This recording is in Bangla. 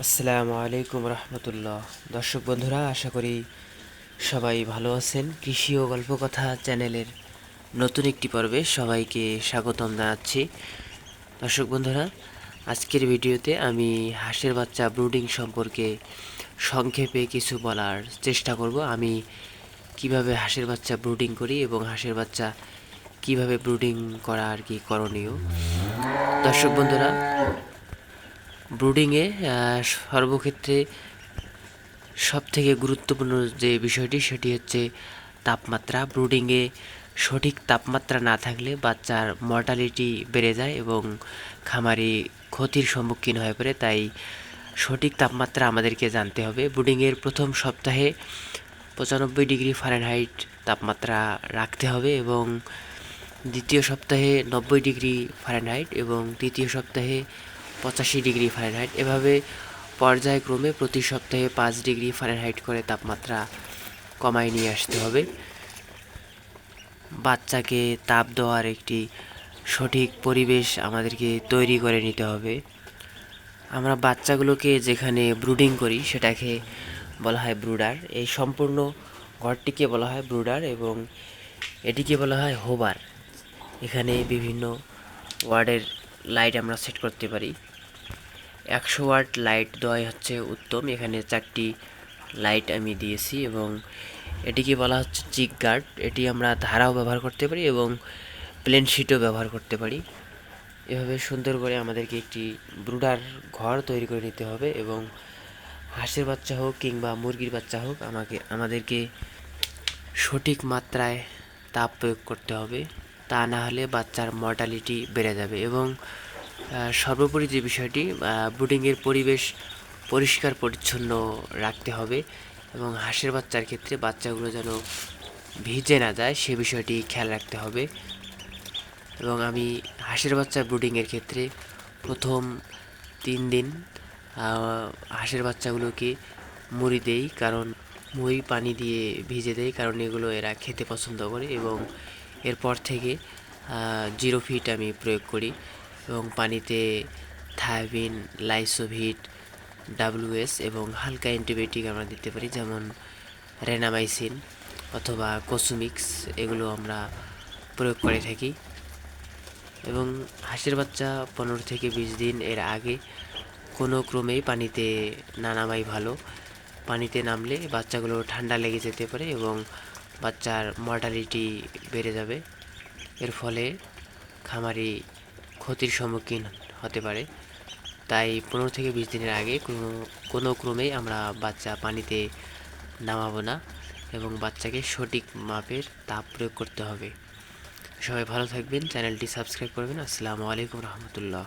আসসালামু আলাইকুম রহমতুল্লাহ। দর্শক বন্ধুরা, আশা করি সবাই ভালো আছেন। কৃষি ও গল্পকথা চ্যানেলের নতুন একটি পর্বে সবাইকে স্বাগতম জানাচ্ছি। দর্শক বন্ধুরা, আজকের ভিডিওতে আমি হাঁসের বাচ্চা ব্রুডিং সম্পর্কে সংক্ষেপে কিছু বলার চেষ্টা করব। আমি কীভাবে হাঁসের বাচ্চা ব্রুডিং করি এবং হাঁসের বাচ্চা কীভাবে ব্রুডিং করা আর কি করণীয়। দর্শক বন্ধুরা ব্রুডিংয়ে সর্বক্ষেত্রে সব থেকে গুরুত্বপূর্ণ যে বিষয়টি, সেটি হচ্ছে তাপমাত্রা। ব্রুডিংয়ে সঠিক তাপমাত্রা না থাকলে বাচ্চার মর্টালিটি বেড়ে যায় এবং খামারি ক্ষতির সম্মুখীন হয়ে পড়ে, তাই সঠিক তাপমাত্রা আমাদেরকে জানতে হবে। ব্রুডিংয়ের প্রথম সপ্তাহে পঁচানব্বই ডিগ্রি ফারেনহাইট তাপমাত্রা রাখতে হবে এবং দ্বিতীয় সপ্তাহে নব্বই ডিগ্রি ফারেনহাইট এবং তৃতীয় সপ্তাহে পঁচাশি ডিগ্রি ফারেনহাইট এভাবে পর্যায়ক্রমে প্রতি সপ্তাহে পাঁচ ডিগ্রি ফারেনহাইট করে তাপমাত্রা কমায় নিয়ে আসতে হবে। বাচ্চাকে তাপ দেওয়ার একটি সঠিক পরিবেশ আমাদেরকে তৈরি করে নিতে হবে। আমরা বাচ্চাগুলোকে যেখানে ব্রুডিং করি সেটাকে বলা হয় ব্রুডার এই সম্পূর্ণ ঘরটিকে বলা হয় ব্রুডার এবং এটিকে বলা হয় হোবার এখানে বিভিন্ন ওয়ার্ডের লাইট আমরা সেট করতে পারি। একশো ওয়াট লাইট দেওয়াই হচ্ছে উত্তম। এখানে চারটি লাইট আমি দিয়েছি এবং এটিকে বলা হচ্ছে চিক গার্ড। এটি আমরা ধারাও ব্যবহার করতে পারি এবং প্লেন শিটও ব্যবহার করতে পারি। এভাবে সুন্দর করে আমাদেরকে একটি ব্রুডার ঘর তৈরি করে নিতে হবে এবং হাঁসের বাচ্চা হোক কিংবা মুরগির বাচ্চা হোক, আমাকে, আমাদেরকে সঠিক মাত্রায় তাপ প্রয়োগ করতে হবে। তা না হলে বাচ্চার মর্টালিটি বেড়ে যাবে এবং সর্বোপরি যে বিষয়টি ব্রুডিংয়ের পরিবেশ পরিষ্কার, পরিচ্ছন্ন রাখতে হবে এবং হাঁসের বাচ্চার ক্ষেত্রে বাচ্চাগুলো যেন ভিজে না যায়, সে বিষয়টি খেয়াল রাখতে হবে। এবং আমি হাঁসের বাচ্চা ব্রুডিংয়ের ক্ষেত্রে প্রথম তিন দিন হাঁসের বাচ্চাগুলোকে মুড়ি দেই, কারণ মুড়ি পানি দিয়ে ভিজে দেয় কারণ এগুলো এরা খেতে পছন্দ করে এবং এরপর থেকে জিরো ফিট আমি প্রয়োগ করি। এবং পানিতে থায়াবিন লাইসোভিট, ডাব্লিউএস এবং হালকা অ্যান্টিবায়োটিক আমরা দিতে পারি, যেমন রেনামাইসিন অথবা কোসুমিক্স, এগুলো আমরা প্রয়োগ করে থাকি। এবং হাঁসের বাচ্চা পনেরো থেকে বিশ দিন এর আগে কোনো ক্রমেই পানিতে না নামাই ভালো। পানিতে নামলে বাচ্চাগুলো ঠান্ডা লেগে যেতে পারে এবং বাচ্চার মর্টালিটি বেড়ে যাবে। এর ফলে খামারি ক্ষতির সম্মুখীন হতে পারে। তাই পনেরো থেকে বিশ দিনের আগে কোনো কোনো ক্রমেই আমরা বাচ্চা পানিতে নামাবো না এবং বাচ্চাকে সঠিক মাপের তাপ প্রয়োগ করতে হবে। সবাই ভালো থাকবেন, চ্যানেলটি সাবস্ক্রাইব করবেন। আসসালামু আলাইকুম রহমতুল্লাহ।